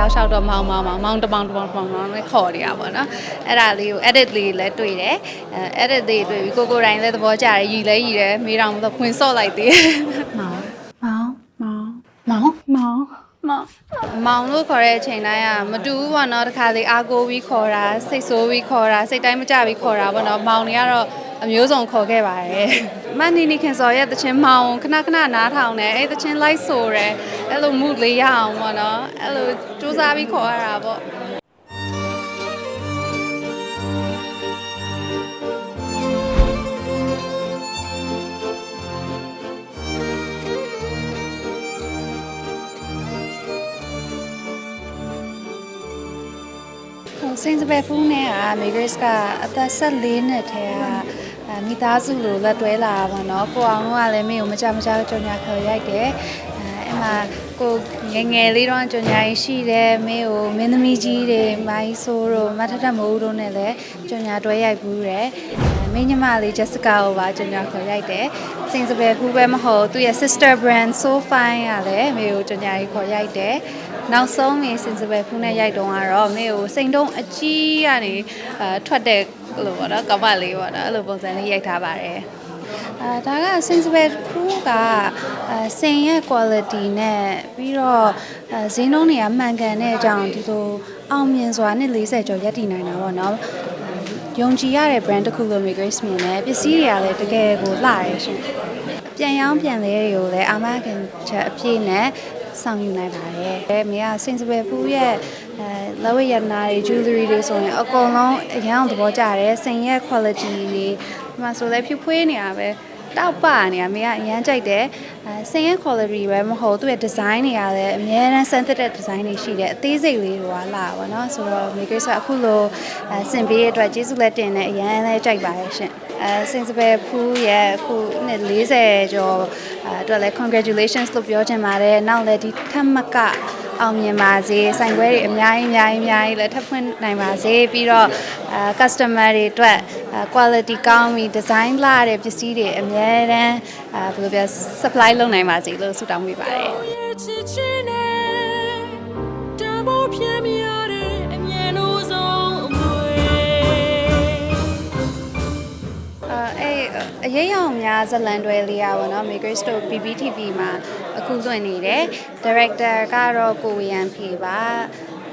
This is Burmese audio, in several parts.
တောက်လျှောက်တော့မောင်းမောင်းမောင်းမောင်းတပေါင်းတပေါင်းတပေါင်းမောင်းနဲ့ခေါ်နေတာပေါ့နော်အဲ့ဒါလေးကို edit လေးလည်းတွေ့တယ်အဲ edit လေးတွေ့ပြီးကိုကိုတိုင်းလည်းသဘောကျတယ်ရည်လည်းရည်တယ်မေးတော့မတော့ဖွင့်ဆော့လိုက်သေးတယ်မောင်းမောင်းမောင်းမောင်းမောင်းမောင်မောင်လို့ခေါ်တဲ့အချိန်တိုင်းကမတူဘူးပေါ့နော်တခါလေအားကိုပြီးခေါ်တာစိတ်ဆိုးပြီးခေါ်တာစိတ်တိုင်းမကြပြီးခေါ်တာပေါ့နော်မောင်တွေကတော့ အမျိုးစုံခေါ်ခဲ့ပါတယ်မန်နီနီခင်စော်ရဲ့တခြင်းမောင်ခဏခဏနားထောင်တယ်အဲ့တခြင်းလိုက်ဆိုတယ်အဲ့လို mood လေးရအောင်ပေါ့နော်အဲ့လိုစူးစမ်းပြီးခေါ်ရတာပေါ့ဟိုစိန်စပယ်ဖူးနဲ့ကမေဂရစ်ကအသက်14နှစ်ထဲကအဲ မိသားစုလိုလက်တွဲလာတာပေါ့နော်ကိုအောင်တို့ကလည်းမင်းကိုမကြမကြကြော်ညာခေါ်ရိုက်တယ်အဲအဲ့မှာကိုငယ်ငယ်လေးတော့ကြော်ညာရှိတယ်မင်းကိုမင်းသမီးကြီးတွေမိုင်းဆိုးတို့မထထမိုးတို့နဲ့လည်းကြော်ညာတွဲရိုက်ဘူးတယ်အဲမင်းညီမလေးဂျက်စကာကိုပါကြော်ညာခေါ်ရိုက်တယ်စိန်စပယ်ဖူးပဲမဟုတ်သူ့ရဲ့ sister brand so fine ကလည်းမင်းကိုကြော်ညာကြီးခေါ်ရိုက်တယ်နောက်ဆုံးမင်းစင်စပယ်ဖူးနဲ့ရိုက်တုံးကတော့မေကိုစိန်တုံးအကြီးကနေအာထွက်တဲ့ လို့ပေါ့နော်ကမ္ဘာလေးပေါ့နော်အဲ့လိုပုံစံလေးရိုက်ထားပါတယ်အာဒါကစင်စပယ်ဖူးကအာစင်ရဲ့ quality နဲ့ပြီးတော့အာဈေးနှုန်းတွေကမှန်ကန်တဲ့အကြောင်းဒီလိုအောင်မြင်စွာနဲ့40ကျော်ရပ်တည်နိုင်တာပေါ့နော်အာယုံကြည်ရတဲ့ brand တစ်ခုလို့ Mega Grace မြင်တယ်ပစ္စည်းတွေကလည်းတကယ်ကိုလှရဲရှင်ပြန်ရောင်းပြန်လဲတွေကိုလည်းအာမခံချက်အပြည့်နဲ့ ဆောင်ယူနိုင်ပါတယ်။အဲမိကစင်စပယ်ဖူးရဲ့အဲလက်ဝတ်ရတနာတွေ jewelry တွေဆိုရင်အကုန်လုံးအရန်အောင်သဘောကျတယ်။စင်ရဲ့ quality တွေဒီမှာဆိုလည်းဖြူဖွေးနေတာပဲတောက်ပနေတာမိကအရန်ကြိုက်တယ်။အဲစင်ရဲ့ quality ပဲမဟုတ်သူ့ရဲ့ design တွေကလည်းအများအားဆန်းသက်တဲ့ design တွေရှိတယ်။အသေးစိတ်လေးတွေကလာပါတော့။ဆိုတော့ maker ဆိုအခုလိုအဲစင်ပေးတဲ့အတွက်ကျေးဇူးလက်တင်နဲ့အရန်လည်းကြိုက်ပါတယ်ရှင်။အဲစင်စပယ်ဖူးရဲ့အခုနှစ်40ကျော်အဲအတွက်လည်း congratulations လို့ပြောချင်ပါတယ်။နောက်လည်းဒီထက်မကအောင်မြင်ပါစေ။ဆိုင်ခွဲတွေအများကြီးအများကြီးအများကြီးလည်းထပ်ဖွင့်နိုင်ပါစေ။ပြီးတော့အဲ customer တွေအတွက်အဲ quality ကောင်းပြီး design လာတဲ့ပစ္စည်းတွေအများတန်းအဲဘယ်လိုပြော supply လုပ်နိုင်ပါစေလို့ဆုတောင်းပေးပါတယ်။ အဲအဲ့အရေးရောင်များဇလန်တွဲလေးอ่ะဗောနော် Maker Store PPTV မှာအခုသွင်းနေတယ် Director ကတော့ကိုဝေယံဖေပါ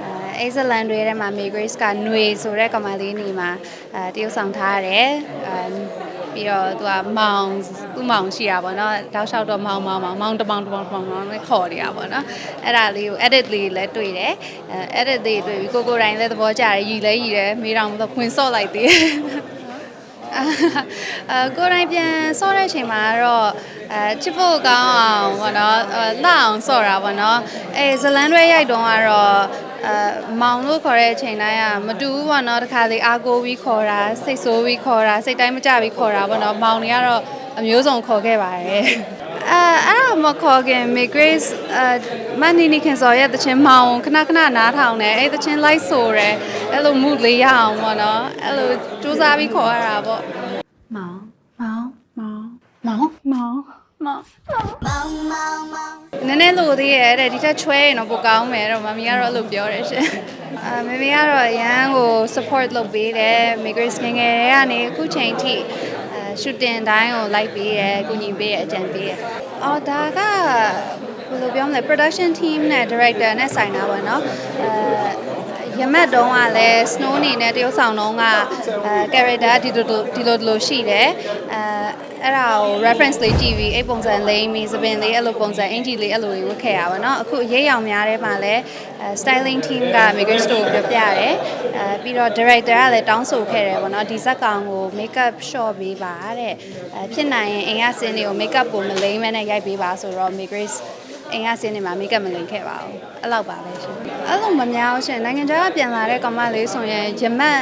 အဲအဲ့ဇလန်တွဲထဲမှာ Maker ကຫນွေဆိုတဲ့ကောင်မလေးနေမှာအဲတရုပ်ဆောင်ထားရတယ်အဲပြီးတော့သူကမောင်သူ့မောင်ရှိတာဗောနော်တောက်လျှောက်တော့မောင်မောင်မောင်မောင်တပေါင်းတပေါင်းတပေါင်းမောင်နဲ့ခေါ်နေတာဗောနော်အဲ့ဒါလေးကို edit လေးလည်းတွေ့တယ်အဲ edit လေးတွေ့ပြီးကိုကိုတိုင်းလည်းသဘောကျတယ်ရည်လည်းရည်တယ်မေးတော့မတော့ဖွင့်ဆော့လိုက်သေးတယ် အာကိုယ်တိုင်ပြန်ဆော့တဲ့အချိန်မှာတော့အဲချစ်ဖို့ကောင်းအောင်ပေါ့နော်အဲလှအောင်ဆော့တာပေါ့နော်အဲဇလန်တွဲရိုက်တုံးကတော့အဲမောင်လို့ခေါ်တဲ့အချိန်တိုင်းကမတူဘူးပေါ့နော်တခါလေအားကိုပြီးခေါ်တာစိတ်ဆိုးပြီးခေါ်တာစိတ်တိုင်းမကြပြီးခေါ်တာပေါ့နော်မောင်တွေကတော့အမျိုးစုံခေါ်ခဲ့ပါတယ် အဲအဲ့ဒါမခေါ်ခင် May Grace အဲမန်နီနီခင်စော်ရဲ့တခြင်းမောင်ခဏခဏနားထောင်တယ်အဲ့တခြင်းလိုက်ဆိုတယ်အဲ့လို mood လေးရအောင်ပေါ့နော်အဲ့လိုစူးစမ်းပြီးခေါ်ရတာပေါ့မောင်မောင်မောင်မောင်မောင်မောင်နည်းနည်းလို့သေးရဲ့တဲ့ဒီထက်ချွဲရင်တော့ပိုကောင်းမယ်တော့မမီကတော့အဲ့လိုပြောတယ်ရှင်အာမမီကတော့အရန်ကို support လုပ်ပေးတယ် makers ငယ်ငယ်တွေကနေအခုချိန်ထိ ရှူတင်တိုင်းကိုလိုက်ပေးရယ်ကုညီပေးရယ်အကြံပေးရယ်အော်ဒါကဘယ်လိုပြောမလဲ production team နဲ့ director နဲ့ဆိုင်တာပေါ့နော်အဲရမတ်တုံးကလည်း snow နေနဲ့တရုတ်ဆောင်တုံးကအဲ character ဒီလိုဒီလိုရှိတယ်အဲ အဲ့ဒါကို reference လေးကြည့်ပြီးအဲ့ပုံစံလိမ့်ပြီးသပင်လေးအဲ့လိုပုံစံအင်ဂျီလေးအဲ့လိုလေးဝတ်ခဲ့ရပါတော့အခုအရေးရောင်များတဲ့မှာလည်းအဲ styling team က maker store ကိုပြပြတယ်အဲပြီးတော့ director ကလည်းတောင်းဆိုခဲ့တယ်ပေါ့နော်ဒီဇက်ကောင်ကို makeup shot ပေးပါတဲ့အဲဖြစ်နိုင်ရင်အိမ်ကစင်းတွေကို makeup ကိုမလိမ့်မဲနဲ့ရိုက်ပေးပါဆိုတော့ maker အင်ကစင်းနေမှာမိတ်ကပ်မလိန်ခဲ့ပါဘူးအဲ့လောက်ပါပဲရှင်အဲ့လိုမများဘူးရှင်နိုင်ငံခြားကပြန်လာတဲ့ကောင်မလေးဆိုရင်ရမတ်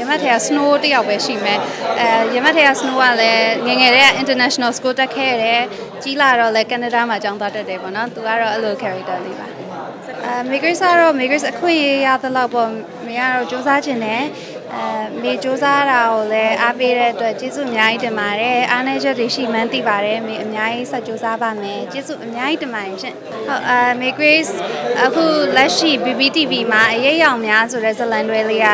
ရမတ်ထဲက snow တယောက်ပဲရှိမယ်အဲရမတ်ထဲက snow ကလည်းငယ်ငယ်တည်းက international school တက်ခဲ့ရတယ်ကြီးလာတော့လည်းကနေဒါမှာကျောင်းသွားတက်တယ်ပေါ့နော်သူကတော့အဲ့လို character လေးပါအဲ makers ကတော့ makers အခွင့်အရေးရသလောက်ပေါ့မင်းကတော့စူးစမ်းခြင်းနဲ့အဲမေစူးစားတာကိုလည်းအားပေးတဲ့အတွက်ကျေးဇူးအများကြီးတင်ပါတယ်အားနည်းချက်တွေရှိမှန်းသိပါတယ်မေအများကြီးဆက်စူးစားပါမယ်ကျေးဇူးအများကြီးတင်ပါတယ်ရှင်ဟုတ်အဲမေ Grace အခုလက်ရှိ BBTV မှာအရေးရောင်များဆိုတဲ့ဇတ်လန်တွဲလေးက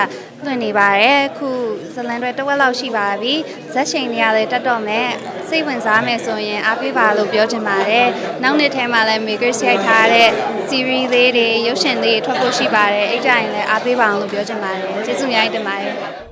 လွှင့်နေပါတယ်အခုဇတ်လန်တွဲတစ်ဝက်လောက်ရှိပါပြီဇက်ချိန်တွေကလည်းတက်တော့မယ်စိတ်ဝင်စားမယ်ဆိုရင်အားပေးပါလို့ပြောချင်ပါတယ်နောက်နှစ်ထဲမှာလည်း Makers ရိုက်ထားတဲ့ series လေးတွေရုပ်ရှင်လေးတွေထွက်ဖို့ရှိပါတယ်အဲ့ကြရင်လည်းအားပေးပါအောင်လို့ပြောချင်ပါတယ်ကျေးဇူးအများကြီးတင်ပါတယ်